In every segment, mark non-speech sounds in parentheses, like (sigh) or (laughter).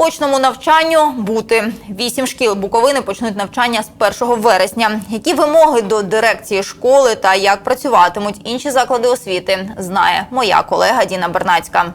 Очному навчанню бути вісім шкіл Буковини почнуть навчання з 1 вересня. Які вимоги до дирекції школи та як працюватимуть інші заклади освіти, знає моя колега Діна Бернацька.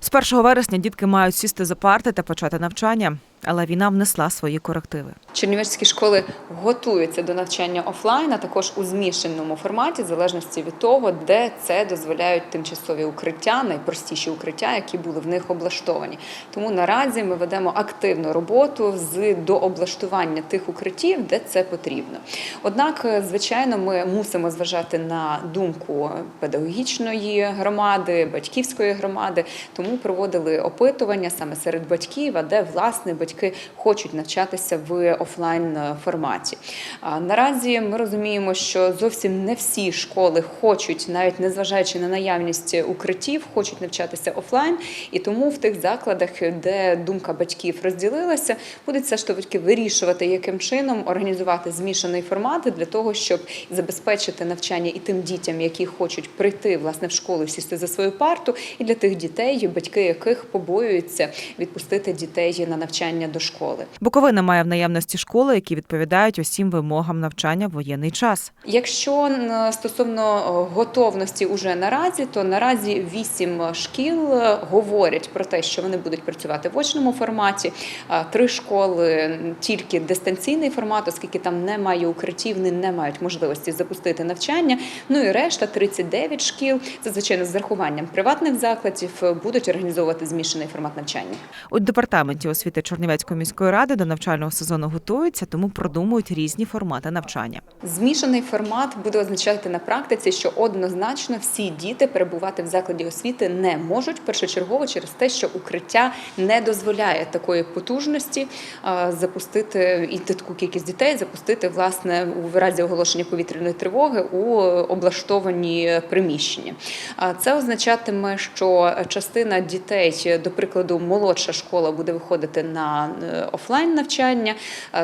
З 1 вересня дітки мають сісти за парти та почати навчання, але війна внесла свої корективи. Чернівецькі школи готуються до навчання офлайн, а також у змішаному форматі, в залежності від того, де це дозволяють тимчасові укриття, найпростіші укриття, які були в них облаштовані. Тому наразі ми ведемо активну роботу з дооблаштування тих укриттів, де це потрібно. Однак, звичайно, ми мусимо зважати на думку педагогічної громади, батьківської громади, тому проводили опитування саме серед батьків, а де власне батьки хочуть навчатися в офлайн форматі. А Наразі ми розуміємо, що зовсім не всі школи хочуть, навіть незважаючи на наявність укриттів, хочуть навчатися офлайн, і тому в тих закладах, де думка батьків розділилася, буде все ж таки вирішувати, яким чином організувати змішаний формат для того, щоб забезпечити навчання і тим дітям, які хочуть прийти власне в школу, сісти за свою парту, і для тих дітей, батьки яких побоюються відпустити дітей на навчання до школи. Буковина має в наявності школи, які відповідають усім вимогам навчання в воєнний час. Якщо стосовно е, готовності уже наразі, то наразі вісім шкіл е, говорять про те, що вони будуть працювати в очному форматі. Три школи тільки дистанційний формат, оскільки там немає укриттів, вони не мають можливості запустити навчання. Ну і решта 39 шкіл, це звичайно з зарахуванням приватних закладів, е, будуть організовувати змішаний формат навчання. У департаменті освіти Чернівецької міської ради до навчального сезону готуються, тому продумують різні формати навчання. Змішаний формат буде означати на практиці, що однозначно всі діти перебувати в закладі освіти не можуть першочергово через те, що укриття не дозволяє такої потужності запустити і таку кількість дітей запустити власне у разі оголошення повітряної тривоги у облаштовані приміщення. А Це означатиме, що частина дітей, до прикладу, молодша школа буде виходити на е, офлайн навчання,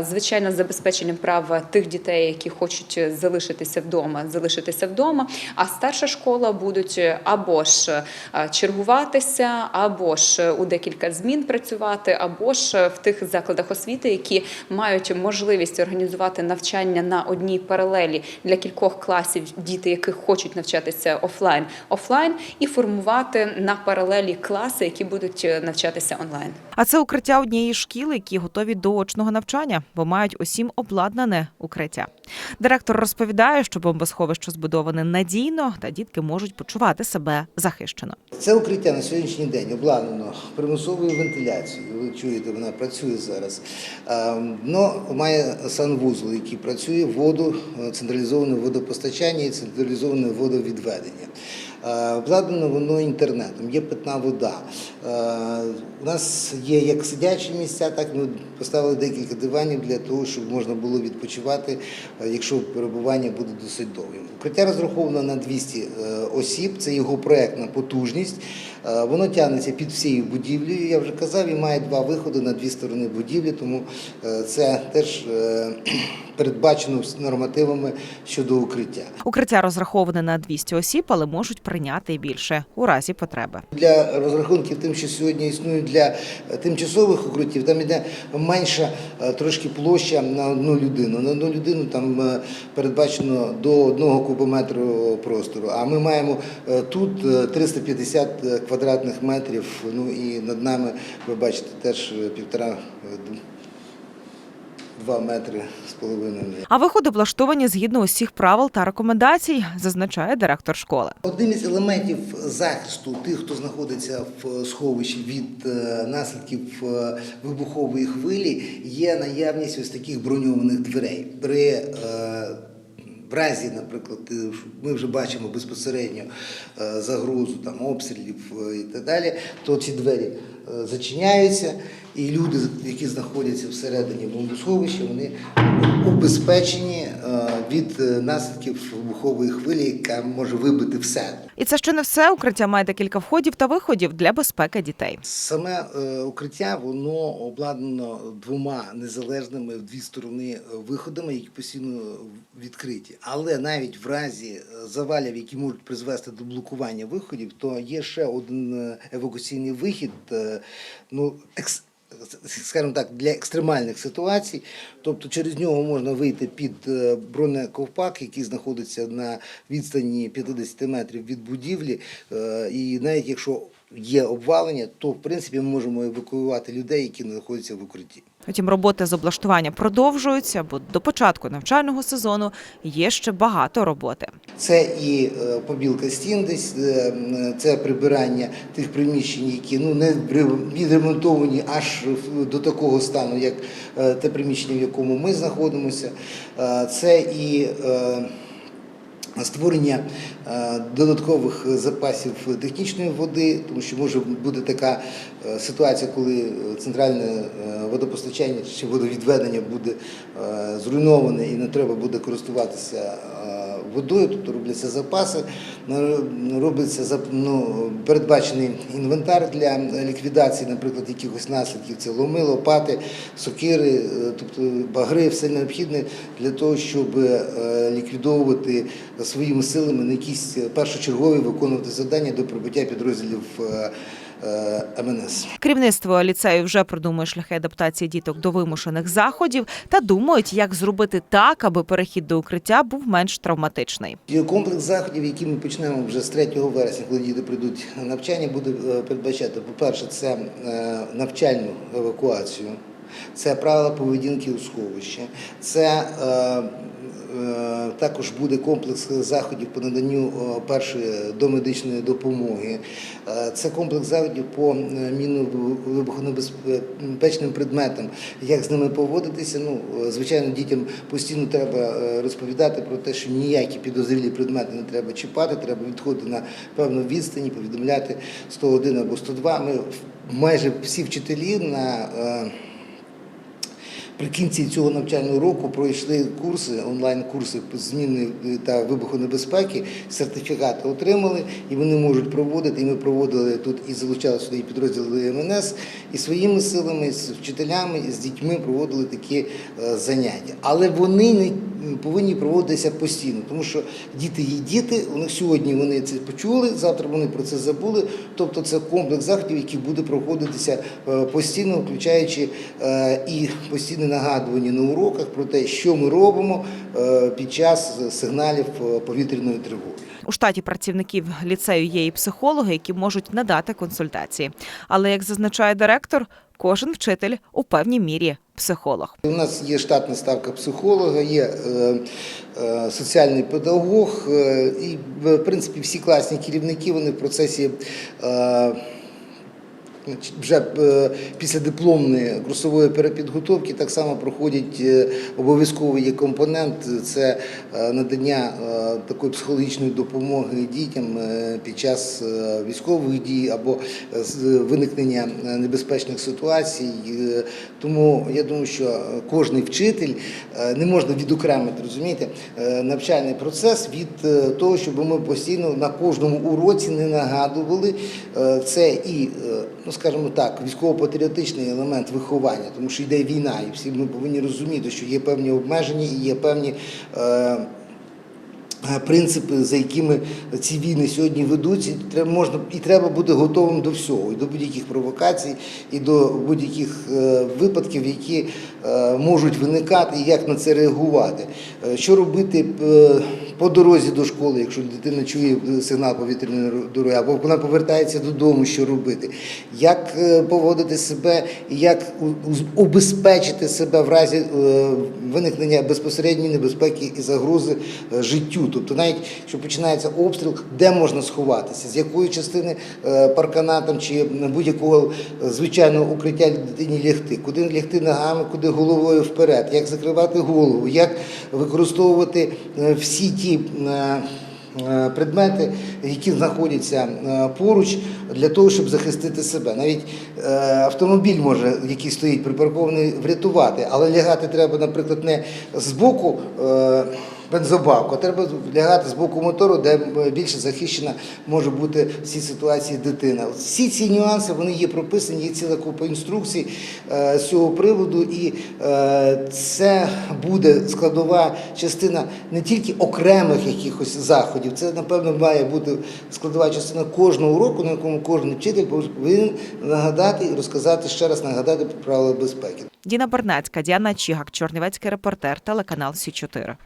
звичайно, з забезпеченням права тих дітей, які хочуть залишитися вдома, залишитися вдома. А старша школа будуть або ж е, чергуватися, або ж у декілька змін працювати, або ж в тих закладах освіти, які мають можливість організувати навчання на одній паралелі для кількох класів, діти, яких хочуть навчатися офлайн, офлайн, і формувати на паралелі класи, які будуть е, навчатися онлайн. А це укриття однієї шкіли, які готові до очного навчання, бо мають усім обладнане укриття. Директор розповідає, що бомбосховище збудоване надійно, та дітки можуть почувати себе захищено. Це укриття на сьогоднішній день обладнано примусовою вентиляцією. Ви чуєте, вона працює зараз. Воно має санвузол, який працює воду, е, централізоване водопостачання і централізоване водовідведення. А, Обладнано воно інтернетом, є питна вода. У нас є як сидячі місця, так ми поставили декілька диванів для того, щоб можна було відпочивати, е, якщо перебування буде досить довгим. Укриття розраховано на 200 е, осіб, це його проектна потужність. Е, Воно тягнеться під всією будівлею, я вже казав, і має два виходи на дві сторони будівлі, тому е, це теж е, (clears throat) передбачено нормативами щодо укриття. Укриття розраховане на 200 осіб, але можуть прийняти і більше у разі потреби. Для розрахунків тим, що сьогодні існують для тимчасових укриттів, там іде менша трошки площа на одну людину. На одну людину там передбачено до одного кубометру простору. А ми маємо тут е, 350 квадратних метрів. Ну і над нами ви бачите теж е, півтора е, два метри з половиною. А виходи облаштовані згідно усіх правил та рекомендацій, зазначає директор школи. Одним із елементів захисту тих, хто знаходиться в сховищі від е, наслідків вибухової хвилі, є наявність ось таких броньованих дверей. При в разі, наприклад, е, ми вже бачимо безпосередньо е, загрозу там обстрілів е, і так далі, то ці двері зачиняються, і люди, які знаходяться всередині бомбосховища, вони убезпечені е, від е, наслідків вибухової хвилі, яка може вибити все. І це ще не все. Укриття має декілька входів та виходів для безпеки дітей. Саме е, укриття воно обладнано двома незалежними в дві сторони виходами, які постійно відкриті. Але навіть в разі завалів, які можуть призвести до блокування виходів, то є ще один евакуаційний вихід. Ну, екс- скажімо так, для екстремальних ситуацій. Тобто через нього можна вийти під е, бронековпак, який знаходиться на відстані 50 метрів від будівлі. Е, І навіть якщо є обвалення, то в принципі ми можемо евакуювати людей, які знаходяться в укритті. Втім, роботи з облаштування продовжуються, бо до початку навчального сезону є ще багато роботи. Це і е, побілка стін, десь е, це прибирання тих приміщень, які ну не відремонтовані аж до такого стану, як е, те приміщення, в якому ми знаходимося. Це і Створення е, додаткових запасів технічної води, тому що може бути така е, ситуація, коли центральне е, водопостачання чи водовідведення буде зруйноване і не треба буде користуватися водою, тобто робляться запаси, е, робиться ну, передбачений інвентар для ліквідації, наприклад, якихось наслідків. Це ломи, лопати, сокири, е, тобто багри, все необхідне для того, щоб е, ліквідовувати своїми силами на якісь першочергові виконувати завдання до прибуття підрозділів МНС. Керівництво ліцею вже продумує шляхи адаптації діток до вимушених заходів та думають, як зробити так, аби перехід до укриття був менш травматичний. Є комплекс заходів, які ми почнемо вже з 3 вересня, коли діти прийдуть на навчання, буде е, передбачати, по-перше, це е, навчальну евакуацію, це правила поведінки у сховищі, це е, е, також буде комплекс заходів по наданню е, першої домедичної допомоги. Це комплекс заходів по мінно-вибухонебезпечним предметам, як з ними поводитися. Ну, звичайно, дітям постійно треба розповідати про те, що ніякі підозрілі предмети не треба чіпати, треба відходити на певну відстані, повідомляти 101 або 102. Ми майже всі вчителі на при кінці цього навчального року пройшли курси, онлайн-курси зміни та вибухонебезпеки, сертифікати отримали, і вони можуть проводити. І ми проводили тут і залучали сюди і підрозділи МНС, і своїми силами, з вчителями, і з дітьми проводили такі е, заняття. Але вони не повинні проводитися постійно, тому що діти є діти. У сьогодні вони це почули, завтра вони про це забули. Тобто це комплекс заходів, який буде проходитися е, постійно, включаючи е, і постійне нагадування на уроках про те, що ми робимо е, під час сигналів е, повітряної тривоги. У штаті працівників ліцею є і психологи, які можуть надати консультації. Але як зазначає директор, кожен вчитель у певній мірі психолог. У нас є штатна ставка психолога, є е, соціальний педагог, і в принципі всі класні керівники вони в процесі. Вже е, після дипломної курсової перепідготовки так само проходять е, обов'язковий є компонент це е, надання такої психологічної допомоги дітям під час військових дій або виникнення небезпечних ситуацій. Тому я думаю, що кожний вчитель не можна відокремити, розумієте, навчальний процес від того, щоб ми постійно на кожному уроці не нагадували це і, ну скажімо так, військово-патріотичний елемент виховання, тому що йде війна, і всі ми повинні розуміти, що є певні обмеження і є певні. е, Принципи, за якими ці війни сьогодні ведуться, треба можна і треба бути готовим до всього, і до будь-яких провокацій, і до будь-яких е, випадків, які е, можуть виникати, і як на це реагувати. Е, Що робити е, по дорозі до школи, якщо дитина чує е, сигнал повітряної дороги, або вона повертається додому, що робити, як е, поводити себе, і як убезпечити себе в разі е, виникнення безпосередньої небезпеки і загрози е, життю. Тобто, навіть якщо починається обстріл, де можна сховатися, з якої частини е, паркана там чи будь-якого е, звичайного укриття дитині лягти, куди лягти ногами, куди головою вперед, як закривати голову, як використовувати е, всі ті. Предмети, які знаходяться поруч для того, щоб захистити себе. Навіть автомобіль може, який стоїть припаркований, врятувати, але лягати треба, наприклад, не з боку е, бензобаку, треба лягати з боку мотору, де більше захищена може бути в цій ситуації дитина. Всі ці нюанси вони є прописані, є ціла купа інструкцій е, з цього приводу, і е, це буде складова частина не тільки окремих якихось заходів, це напевно має бути складова частина кожного уроку, на якому кожен вчитель повинен нагадати і розказати ще раз нагадати про правила безпеки. Діна Бернацька, Діана Чігак, Чорнівецький репортер, телеканал Сі 4